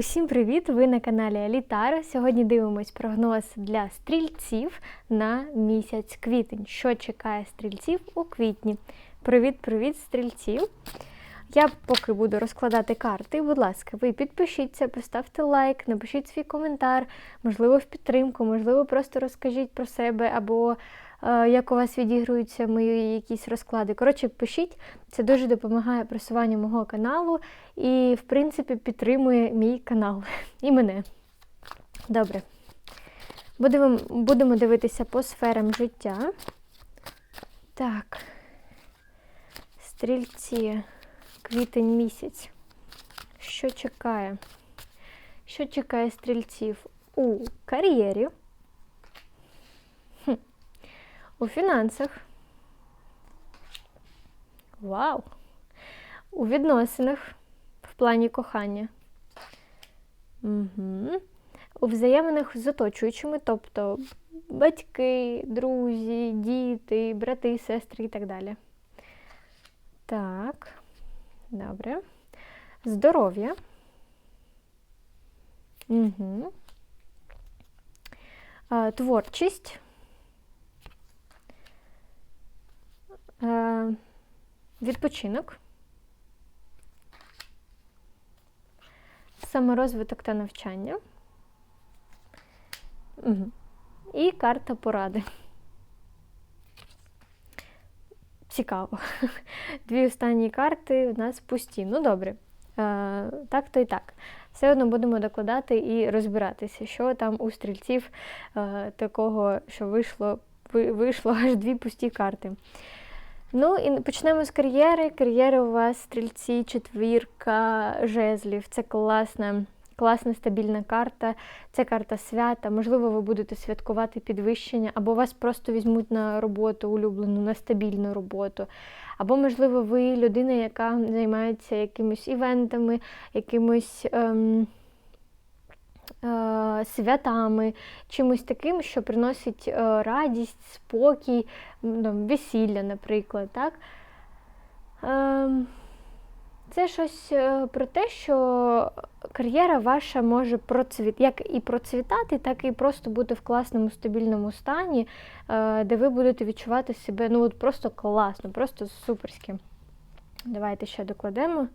Усім привіт! Ви на каналі Алітара. Сьогодні дивимось прогноз для стрільців на місяць квітень. Що чекає стрільців у квітні? Привіт-привіт, стрільців! Я поки буду розкладати карти. Будь ласка, ви підпишіться, поставте лайк, напишіть свій коментар, можливо, в підтримку, можливо, просто розкажіть про себе або як у вас відігруються мої якісь розклади. Коротше, пишіть, це дуже допомагає просуванню мого каналу і, в принципі, підтримує мій канал і мене. Добре. Будемо, будемо дивитися по сферам життя. Так. Стрільці, квітень місяць. Що чекає? Що чекає стрільців у кар'єрі, у фінансах? Вау! У відносинах в плані кохання. Угу. У взаєминах з оточуючими, тобто батьки, друзі, діти, брати, сестри і так далі. Так, добре. Здоров'я. Угу. Творчість. А, відпочинок. Саморозвиток та навчання. І карта поради. Цікаво. Дві останні карти у нас пусті. Ну, добре. А, так то і так. Все одно будемо докладати і розбиратися, що там у стрільців а, такого, що вийшло, вийшло аж дві пусті карти. Ну і почнемо з кар'єри. Кар'єра у вас стрільці, четвірка жезлів. Це класна, класна стабільна карта. Це карта свята. Можливо, ви будете святкувати підвищення, або вас просто візьмуть на роботу улюблену, на стабільну роботу. Або, можливо, ви людина, яка займається якимись івентами, якимось. Ем, Святами, чимось таким, що приносить радість, спокій, весілля, наприклад. Так? Ем, це щось е, про те, що кар'єра ваша може процвіт, як і процвітати, так і просто бути в класному стабільному стані, е, де ви будете відчувати себе ну от просто класно, просто суперськи. Давайте ще докладемо,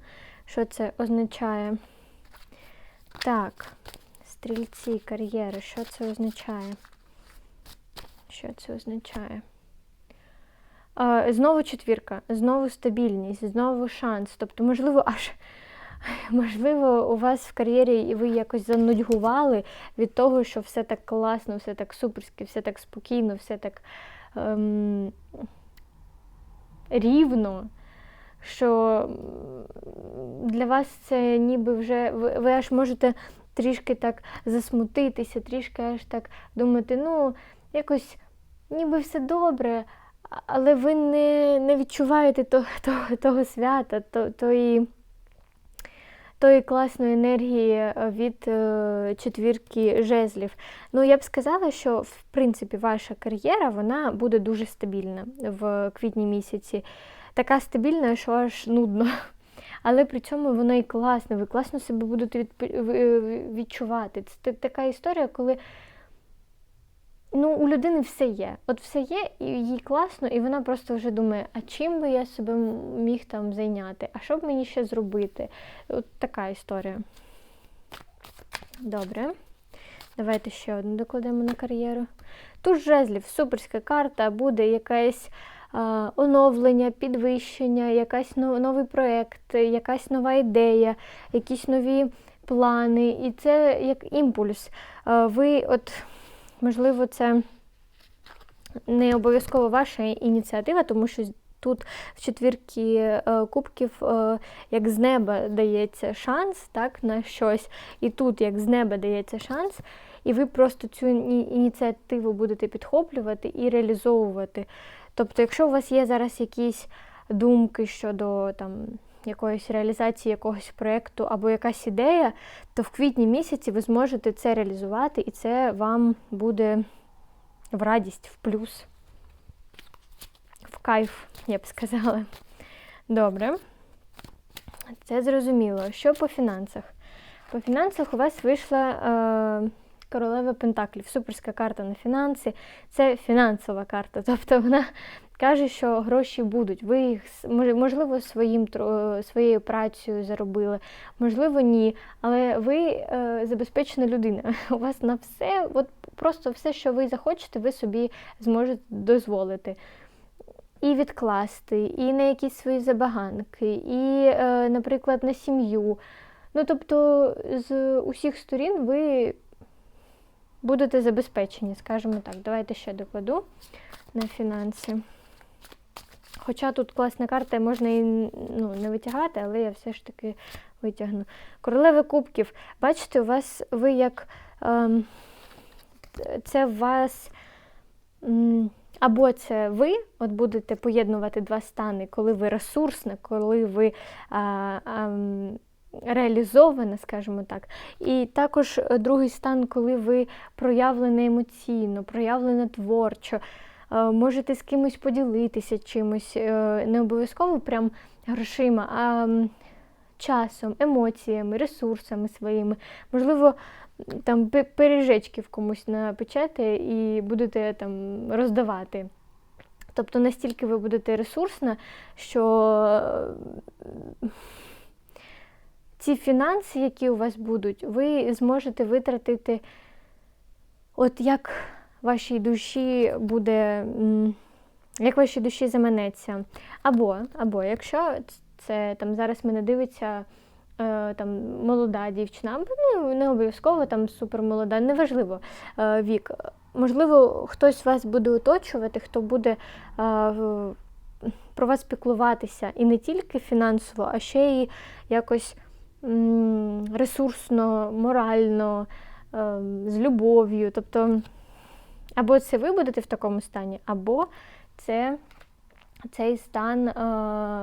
що це означає. Так, стрільці, кар'єри, що це означає? Що це означає? Знову четвірка, знову стабільність, знову шанс. Тобто, можливо, аж можливо, у вас в кар'єрі і ви якось занудьгували від того, що все так класно, все так суперськи, все так спокійно, все так ем, рівно. Що для вас це ніби вже ви, ви аж можете трішки так засмутитися, трішки аж так думати, ну, якось ніби все добре але ви не не відчуваєте того того, того свята, то, тої, тої класної енергії від е, четвірки жезлів. Ну, я б сказала, що в принципі ваша кар'єра вона буде дуже стабільна в квітні місяці. Така стабільна, що аж нудно. Але при цьому вона і класна, ви класно себе будете відчувати. Це така історія, коли ну, у людини все є. От все є, і їй класно, і вона просто вже думає, а чим би я себе міг там зайняти? А що б мені ще зробити? От така історія. Добре. Давайте ще одну докладемо на кар'єру. Тут жезлів, суперська карта, буде якесь а, оновлення, підвищення, якась новий проєкт, якась нова ідея, якісь нові плани. І це як імпульс. Ви от можливо, це не обов'язково ваша ініціатива, тому що тут в четвірці е, кубків, е, як з неба дається шанс так, на щось, і тут, як з неба дається шанс, і ви просто цю ініціативу будете підхоплювати і реалізовувати. Тобто, якщо у вас є зараз якісь думки щодо там якоїсь реалізації якогось проєкту або якась ідея, то в квітні місяці ви зможете це реалізувати, і це вам буде в радість, в плюс, в кайф, я б сказала. Добре. Це зрозуміло. Що по фінансах? По фінансах у вас вийшла е, королева Пентаклів, суперська карта на фінанси. Це фінансова карта. Тобто вона каже, що гроші будуть. Ви їх можливо своїм своєю працею заробили, можливо, ні. Але ви е, забезпечена людина. У вас на все, от просто все, що ви захочете, ви собі зможете дозволити. І відкласти, і на якісь свої забаганки, і, е, наприклад, на сім'ю. Ну, тобто, з усіх сторін ви будете забезпечені, скажімо так. Давайте ще докладу на фінанси. Хоча тут класна карта, можна і ну, не витягати, але я все ж таки витягну. Королеви кубків. Бачите, у вас ви як. Ем, це у вас. м, або це ви от будете поєднувати два стани, коли ви ресурсна, коли ви а, а, реалізована, скажімо так. І також е, другий стан, коли ви проявлена емоційно, проявлена творчо, е, можете з кимось поділитися чимось, е, не обов'язково прям грошима, а часом, емоціями, ресурсами своїми. Можливо, там пиріжечків комусь напечете і будете там роздавати. Тобто настільки ви будете ресурсна, що ці фінанси, які у вас будуть, ви зможете витратити, от як вашій душі буде, як вашій душі заманеться. Або, або якщо це там зараз мене дивиться е, там молода дівчина, ну, не обов'язково там супермолода, неважливо е, вік. Можливо, хтось вас буде оточувати, хто буде е, в- про вас піклуватися і не тільки фінансово, а ще й якось ресурсно, морально, е, з любов'ю. Тобто, або це ви будете в такому стані, або це цей стан, е,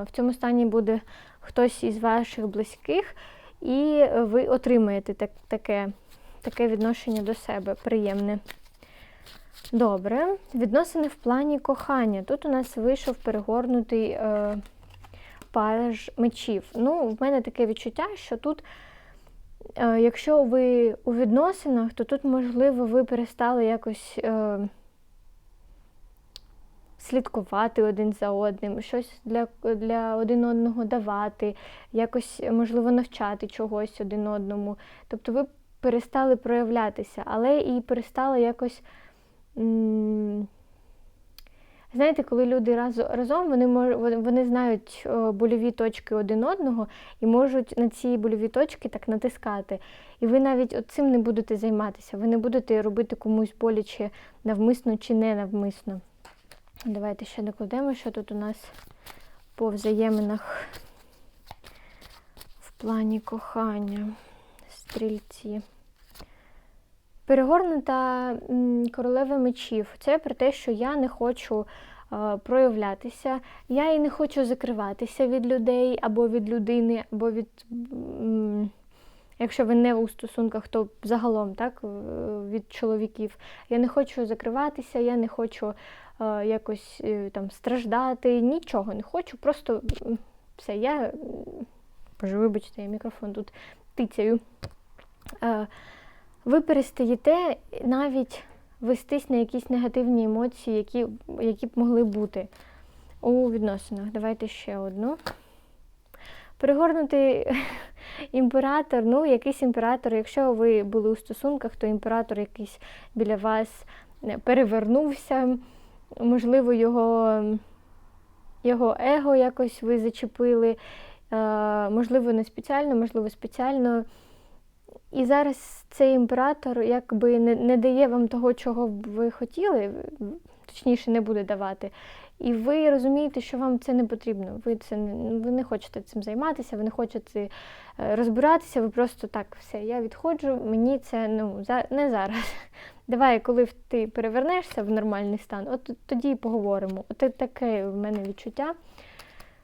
в цьому стані буде хтось із ваших близьких, і ви отримаєте так, таке, таке відношення до себе приємне. Добре, відносини в плані кохання. Тут у нас вийшов перегорнутий е, паж мечів. Ну, в мене таке відчуття, що тут, е, якщо ви у відносинах, то тут, можливо, ви перестали якось е, слідкувати один за одним, щось для, для один одного давати, якось, можливо, навчати чогось один одному. Тобто ви перестали проявлятися, але і перестали якось. м, Знаєте, коли люди раз, разом, вони вони- знають о, больові точки один одного і можуть на ці больові точки так натискати. І ви навіть цим не будете займатися. Ви не будете робити комусь боляче навмисно чи не навмисно. Давайте ще докладемо, що тут у нас по взаєминах в плані кохання, стрільці. Перегорнута королева мечів. Це про те, що я не хочу е, проявлятися, я і не хочу закриватися від людей або від людини, або від. Якщо ви не у стосунках, то загалом так, е, від чоловіків. Я не хочу закриватися, я не хочу е, якось там страждати, нічого не хочу, просто все, я. Боже, вибачте, я мікрофон тут тицяю. Ви перестаєте навіть вестись на якісь негативні емоції, які, які б могли бути у відносинах. Давайте ще одну. Перегорнутий імператор, ну, якийсь імператор, якщо ви були у стосунках, то імператор якийсь біля вас е, перевернувся, можливо, його, його его якось ви зачепили, е, можливо, не спеціально, можливо, спеціально. І зараз цей імператор якби не, не дає вам того, чого б ви хотіли, точніше, не буде давати. І ви розумієте, що вам це не потрібно. Ви це не, ви не хочете цим займатися, ви не хочете е, розбиратися, ви просто так, все, я відходжу, мені це ну, за, не зараз. Давай, коли ти перевернешся в нормальний стан, от тоді і поговоримо. От таке в мене відчуття,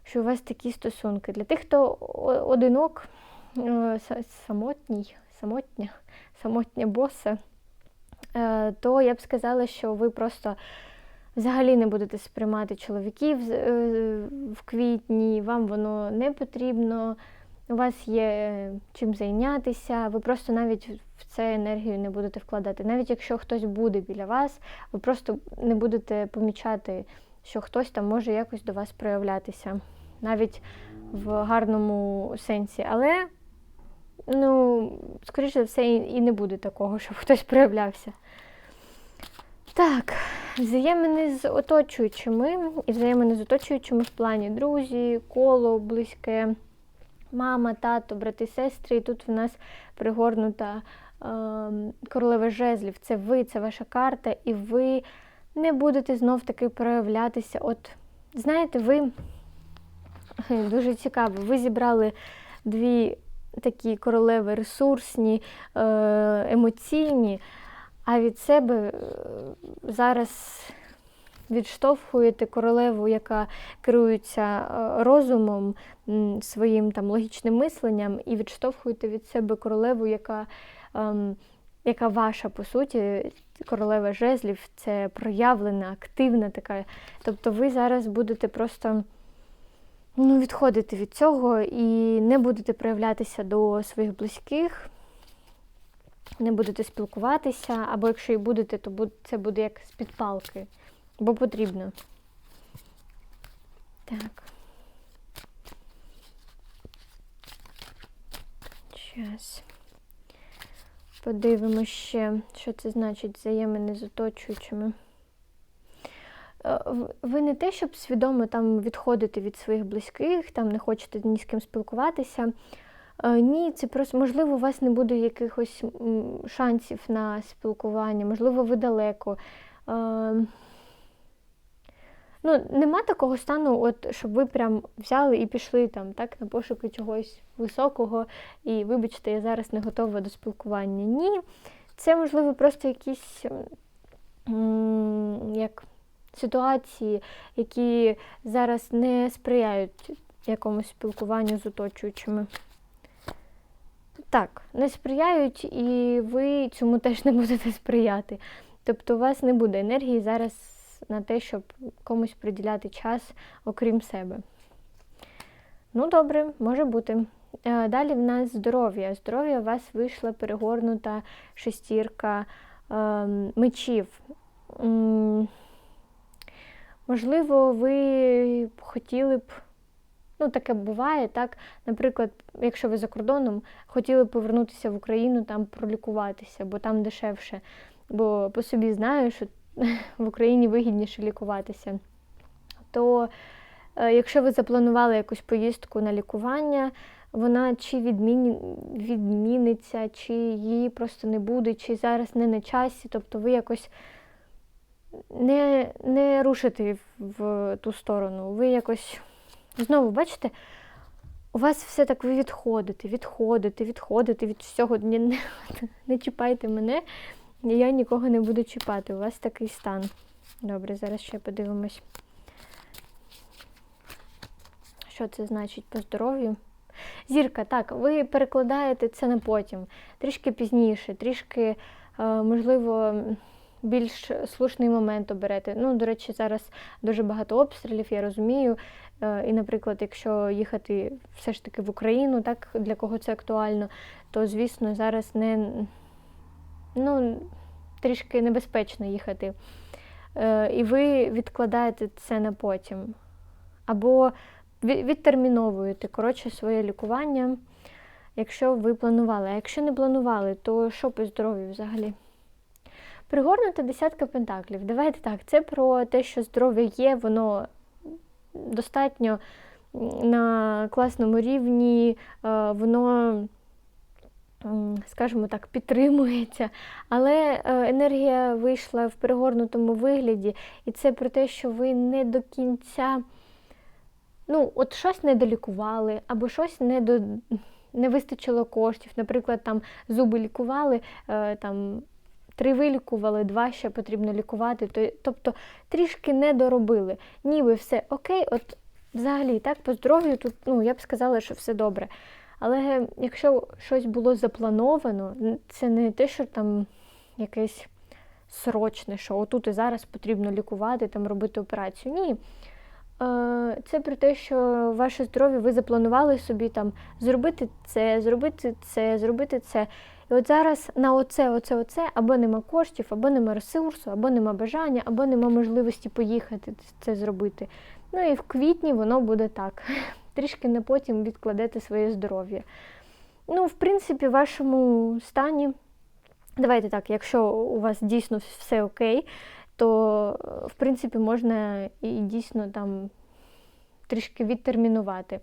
що у вас такі стосунки. Для тих, хто одинок, е, самотній, самотня, самотня боса, е, то я б сказала, що ви просто взагалі не будете сприймати чоловіків е, в квітні, вам воно не потрібно. у вас є е, чим зайнятися, ви просто навіть в це енергію не будете вкладати. Навіть якщо хтось буде біля вас, ви просто не будете помічати, що хтось там може якось до вас проявлятися, навіть в гарному сенсі. Але, ну, скоріше за все, і не буде такого, щоб хтось проявлявся. Так, взаємини з оточуючими і взаємини з оточуючими в плані друзі, коло близьке, мама, тато, брати, сестри. І тут в нас пригорнута е, королева жезлів. Це ви, це ваша карта, і ви не будете знов-таки проявлятися. От, знаєте, ви дуже цікаво, ви зібрали дві такі королеви ресурсні, е, емоційні. А від себе е, зараз відштовхуєте королеву, яка керується е, розумом, своїм там логічним мисленням, і відштовхуєте від себе королеву, яка ем, яка ваша, по суті, королева жезлів, це проявлена, активна така. Тобто ви зараз будете просто ну, відходити від цього і не будете проявлятися до своїх близьких не будете спілкуватися, або якщо і будете, то це буде як з-під палки, бо потрібно. Так. Зараз. Подивимося ще, що це значить взаємини з оточуючими. Е, ви не те, щоб свідомо там відходите від своїх близьких, там не хочете ні з ким спілкуватися. Е, ні, це просто, можливо, у вас не буде якихось шансів на спілкування, можливо, ви далеко. Е, ну, Нема такого стану, от, щоб ви прям взяли і пішли там, так, на пошуки чогось високого, і, вибачте, я зараз не готова до спілкування. Ні, це, можливо, просто якісь як ситуації, які зараз не сприяють якомусь спілкуванню з оточуючими. Так, не сприяють, і ви цьому теж не будете сприяти. Тобто у вас не буде енергії зараз на те, щоб комусь приділяти час, окрім себе. Ну, добре, може бути. Е, далі в нас здоров'я. Здоров'я у вас вийшла перегорнута шестірка е, мечів. Можливо, ви хотіли б. Ну, таке буває, так. Наприклад, якщо ви за кордоном хотіли б повернутися в Україну, там пролікуватися, бо там дешевше. Бо по собі знаю, що в Україні вигідніше лікуватися. То е, якщо ви запланували якусь поїздку на лікування, вона чи відміні... відміниться, чи її просто не буде, чи зараз не на часі, тобто ви якось не не рушите в ту сторону, ви якось Знову, бачите, у вас все так ви відходите, відходите, відходите від всього. Не, не, не чіпайте мене, я нікого не буду чіпати. У вас такий стан. Добре, зараз ще подивимось. Що це значить по здоров'ю? Зірка, так, ви перекладаєте це на потім, трішки пізніше, трішки, е, можливо, більш слушний момент оберете. Ну, до речі, зараз дуже багато обстрілів, я розумію. Е, і, наприклад, якщо їхати все ж таки в Україну, так для кого це актуально, то звісно зараз не ну, трішки небезпечно їхати. Е, і ви відкладаєте це на потім. Або відтерміновуєте коротше своє лікування, якщо ви планували. А якщо не планували, то що по здоров'ю взагалі? Пригорнута десятка пентаклів. Давайте так, це про те, що здоров'я є, воно достатньо на класному рівні, е, воно, скажімо так, підтримується, але е, енергія вийшла в перегорнутому вигляді, і це про те, що ви не до кінця ну, от щось не долікували, або щось не до. Не вистачило коштів, наприклад, там зуби лікували, е, там три вилікували, два ще потрібно лікувати. Тобто трішки не доробили. Ніби все окей, от взагалі так, по здоров'ю тут ну, я б сказала, що все добре. Але якщо щось було заплановано, це не те, що там якесь срочне, що отут і зараз потрібно лікувати, там робити операцію. Ні. е, це про те, що ваше здоров'я ви запланували собі там зробити це, зробити це, зробити це. І от зараз на оце, оце, оце або нема коштів, або нема ресурсу, або нема бажання, або нема можливості поїхати це зробити. Ну і в квітні воно буде так. Трішки не потім відкладете своє здоров'я. Ну, в принципі, в вашому стані, давайте так, якщо у вас дійсно все окей, то в принципі можна і дійсно там трішки відтермінувати.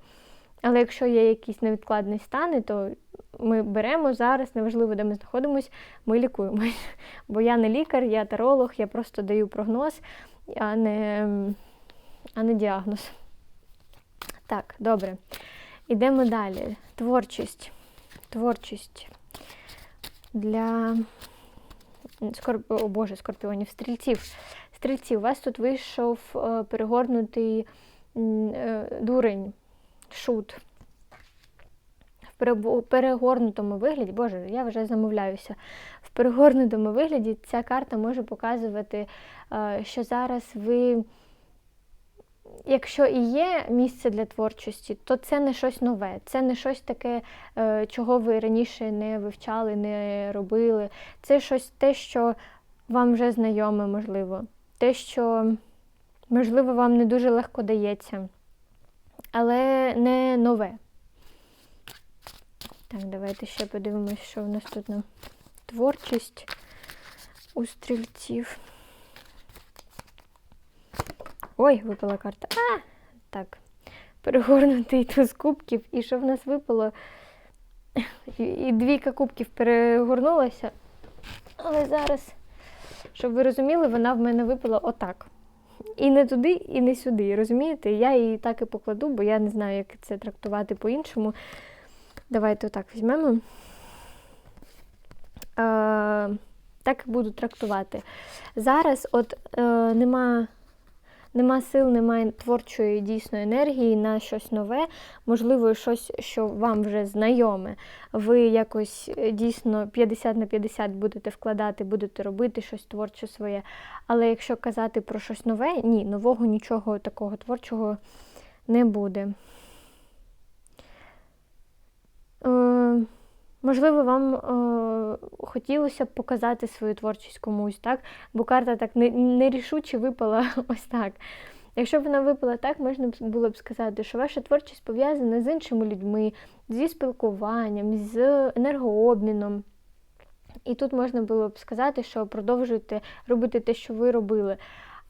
Але якщо є якісь невідкладні стани, то ми беремо зараз, неважливо, де ми знаходимося, ми лікуємось. Бо я не лікар, я таролог, я просто даю прогноз, а не, а не діагноз. Так, добре. Ідемо далі. Творчість. Творчість для Скорп... О, Боже, скорпіонів, стрільців. Стрільці, у вас тут вийшов е, перегорнутий е, дурень, шут. В перегорнутому вигляді, Боже, я вже замовляюся. В перегорнутому вигляді ця карта може показувати, е, що зараз ви якщо і є місце для творчості, то це не щось нове, це не щось таке, е, чого ви раніше не вивчали, не робили. Це щось те, що вам вже знайоме, можливо. Те, що, можливо, вам не дуже легко дається, але не нове. Так, давайте ще подивимось, що в нас тут на творчість у стрільців. Ой, випала карта. А! Так. Перегорнутий туз кубків. І що в нас випало? І двійка кубків перегорнулася. Але зараз, щоб ви розуміли, вона в мене випала отак. І не туди, і не сюди. Розумієте? Я її так і покладу, бо я не знаю, як це трактувати по-іншому. Давайте отак візьмемо. Е, Так буду трактувати. Зараз от е, нема нема сил, немає творчої дійсно енергії на щось нове, можливо, щось, що вам вже знайоме. Ви якось е, дійсно 50 на 50 будете вкладати, будете робити щось творче своє. Але якщо казати про щось нове, ні, нового нічого такого творчого не буде. Е, Можливо, вам е, хотілося б показати свою творчість комусь, так? Бо карта так нерішуче випала ось так. Якщо б вона випала так, можна було б сказати, що ваша творчість пов'язана з іншими людьми, зі спілкуванням, з енергообміном. І тут можна було б сказати, що продовжуйте робити те, що ви робили.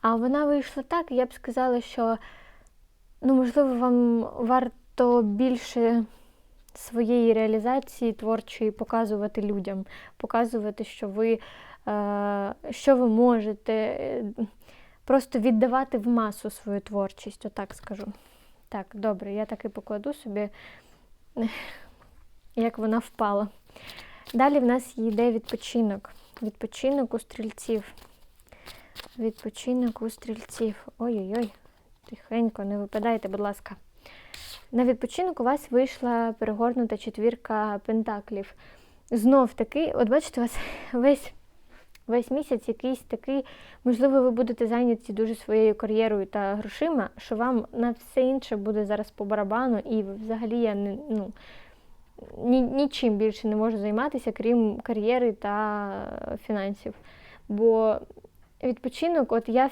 А вона вийшла так, я б сказала, що, ну, можливо, вам варто більше своєї реалізації творчої показувати людям, показувати, що ви, е, що ви можете, просто віддавати в масу свою творчість, отак скажу. Так, добре, я так і покладу собі, як вона впала. Далі в нас йде відпочинок. Відпочинок у стрільців. Відпочинок у стрільців. Ой-ой-ой, тихенько, не випадайте, будь ласка. На відпочинок у вас вийшла перегорнута четвірка пентаклів. Знов таки, от бачите, у вас весь весь місяць якийсь такий, можливо, ви будете зайняті дуже своєю кар'єрою та грошима, що вам на все інше буде зараз по барабану, і взагалі я не ну, ні, нічим більше не можу займатися, крім кар'єри та фінансів. Бо відпочинок, от я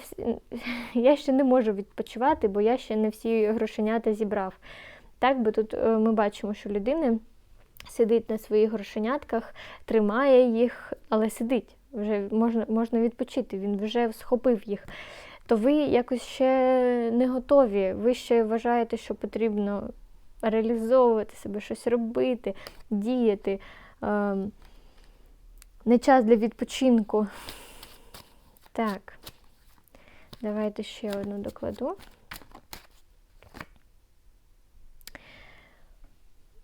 я ще не можу відпочивати, бо я ще не всі грошенята зібрав. Так, бо тут е, ми бачимо, що людина сидить на своїх грошенятках, тримає їх, але сидить. Вже можна можна відпочити, він вже схопив їх. То ви якось ще не готові. Ви ще вважаєте, що потрібно реалізовувати себе, щось робити, діяти. Ем, не час для відпочинку. Так, давайте ще одну докладу.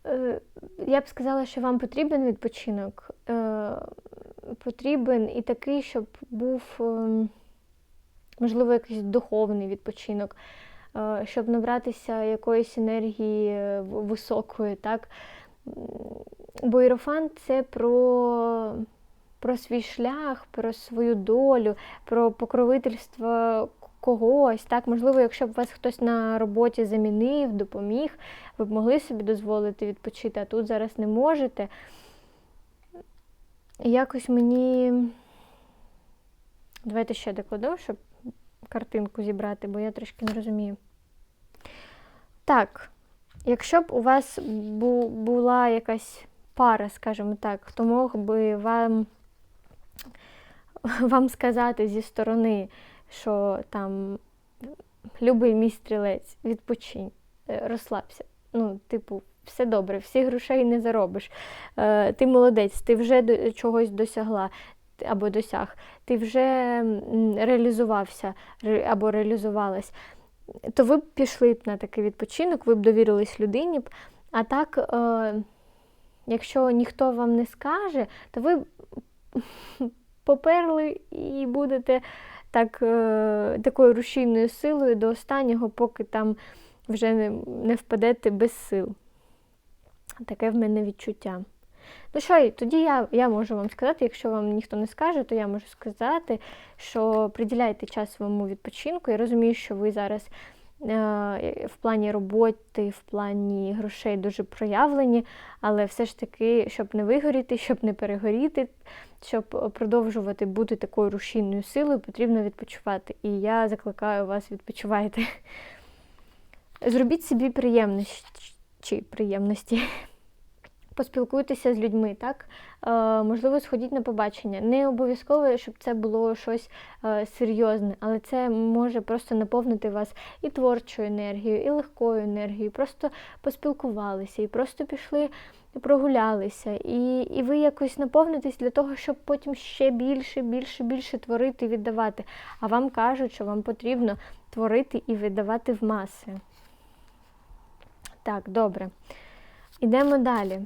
Е, я б сказала, що вам потрібен відпочинок. Е, потрібен і такий, щоб був, ем, можливо, якийсь духовний відпочинок, е, щоб набратися якоїсь енергії високої. так. Бо ірофан це про про свій шлях, про свою долю, про покровительство когось. Так, можливо, якщо б вас хтось на роботі замінив, допоміг, ви б могли собі дозволити відпочити, а тут зараз не можете. Якось мені. Давайте ще докладу, щоб картинку зібрати, бо я трішки не розумію. Так, якщо б у вас бу була якась пара, скажімо так, хто мог би вам, вам сказати зі сторони, що там любий мій стрілець, відпочинь, е, розслабся. Ну, типу, все добре, всіх грошей не заробиш. Е, Ти молодець, ти вже чогось досягла або досяг, ти вже реалізувався або реалізувалась, то ви б пішли б на такий відпочинок, ви б довірились людині. б, А так, е, якщо ніхто вам не скаже, то ви поперли і будете так, е, такою рушійною силою до останнього, поки там вже не, не впадете без сил. Таке в мене відчуття. Ну що, тоді я я можу вам сказати, якщо вам ніхто не скаже, то я можу сказати, що приділяйте час своєму відпочинку. Я розумію, що ви зараз в плані роботи, в плані грошей дуже проявлені, але все ж таки, щоб не вигоріти, щоб не перегоріти, щоб продовжувати бути такою рушійною силою, потрібно відпочивати. І я закликаю вас відпочивайте. Зробіть собі приємності, приємності поспілкуйтеся з людьми, так? Е, Можливо, сходіть на побачення. Не обов'язково, щоб це було щось е, серйозне, але це може просто наповнити вас і творчою енергією, і легкою енергією. Просто поспілкувалися, і просто пішли, прогулялися. І і ви якось наповнитесь для того, щоб потім ще більше, більше, більше творити і віддавати. А вам кажуть, що вам потрібно творити і віддавати в маси. Так, добре. Ідемо далі.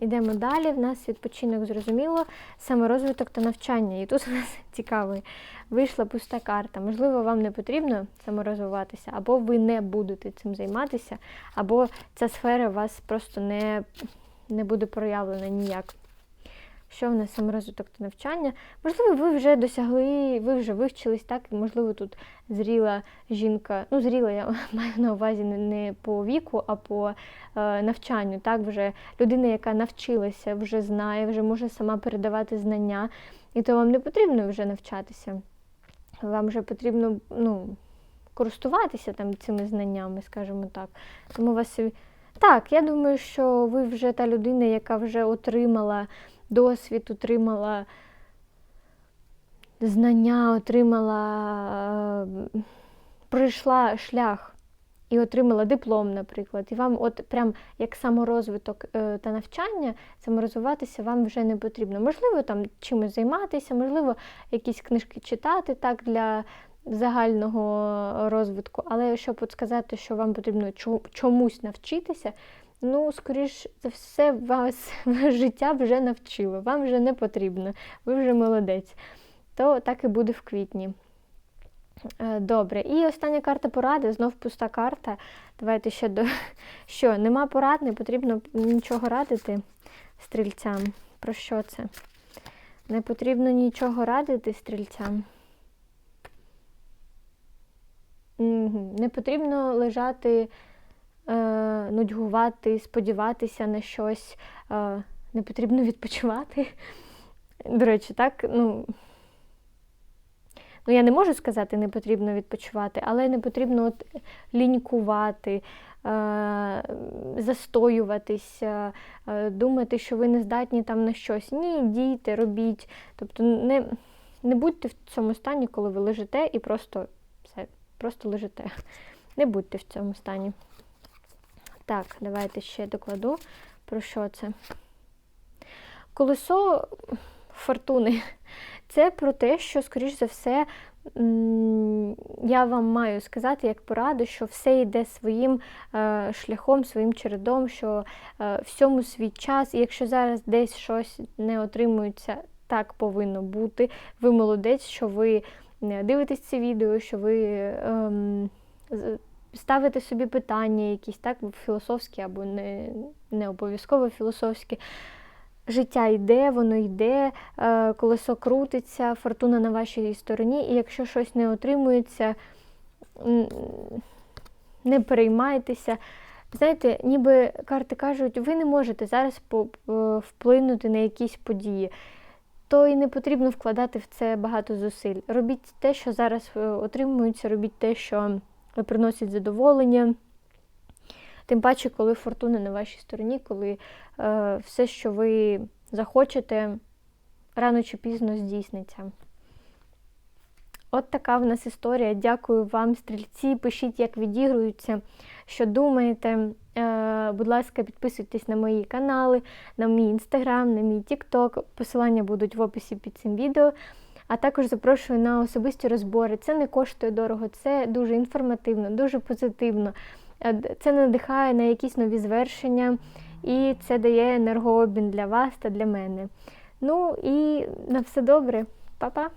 Йдемо далі. В нас відпочинок зрозуміло, саморозвиток та навчання. І тут у нас цікавий. Вийшла пуста карта. Можливо, вам не потрібно саморозвиватися, або ви не будете цим займатися, або ця сфера у вас просто не, не буде проявлена ніяк що в нас саморозвиток та навчання. Можливо, ви вже досягли, ви вже вивчились, так, можливо, тут зріла жінка, ну, зріла, я маю на увазі не по віку, а по е, навчанню. Так, вже людина, яка навчилася, вже знає, вже може сама передавати знання, і то вам не потрібно вже навчатися. Вам вже потрібно, ну, користуватися там цими знаннями, скажімо так. Тому вас. Так, я думаю, що ви вже та людина, яка вже отримала досвід, отримала знання, отримала, е, пройшла шлях і отримала диплом, наприклад. І вам, от прям як саморозвиток е, та навчання, саморозвиватися вам вже не потрібно. Можливо, там чимось займатися, можливо, якісь книжки читати так для. Загального розвитку, але щоб от сказати, що вам потрібно чомусь навчитися, ну, скоріш за все, вас життя вже навчило, вам вже не потрібно, ви вже молодець. То так і буде в квітні. Е, добре. І остання карта поради, знов пуста карта. Давайте ще до. Що, нема порад, не потрібно нічого радити стрільцям. Про що це? Не потрібно нічого радити стрільцям. Не потрібно лежати нудьгувати, сподіватися на щось, е, не потрібно відпочивати. До речі, так, ну. Ну, я не можу сказати, не потрібно відпочивати, але не потрібно от лінькувати, е, застоюватися, е, думати, що ви не здатні там на щось. Ні, дійте, робіть. Тобто не не будьте в цьому стані, коли ви лежите і просто все, просто лежите. Не будьте в цьому стані. Так, давайте ще докладу, про що це. Колесо фортуни це про те, що, скоріш за все, я вам маю сказати як пораду, що все йде своїм е, шляхом, своїм чередом, що е, всьому свій час, і якщо зараз десь щось не отримується, так повинно бути. Ви молодець, що ви дивитесь це відео, що ви. Ем, ставити собі питання, якісь так філософські або не не обов'язково філософські. Життя йде, воно йде, е, колесо крутиться, фортуна на вашій стороні, і якщо щось не отримується, не переймайтеся. Знаєте, ніби карти кажуть, ви не можете зараз е, вплинути на якісь події. То і не потрібно вкладати в це багато зусиль. Робіть те, що зараз е, отримується, робіть те, що приносить задоволення. Тим паче, коли фортуна на вашій стороні, коли е, все, що ви захочете, рано чи пізно здійсниться. От така в нас історія. Дякую вам, стрільці. Пишіть, як відігруються, що думаєте. Е, будь ласка, підписуйтесь на мої канали, на мій інстаграм, на мій тікток. Посилання будуть в описі під цим відео. А також запрошую на особисті розбори. Це не коштує дорого, це дуже інформативно, дуже позитивно. Е, Це надихає на якісь нові звершення, і це дає енергообмін для вас та для мене. Ну і на все добре. Па-па!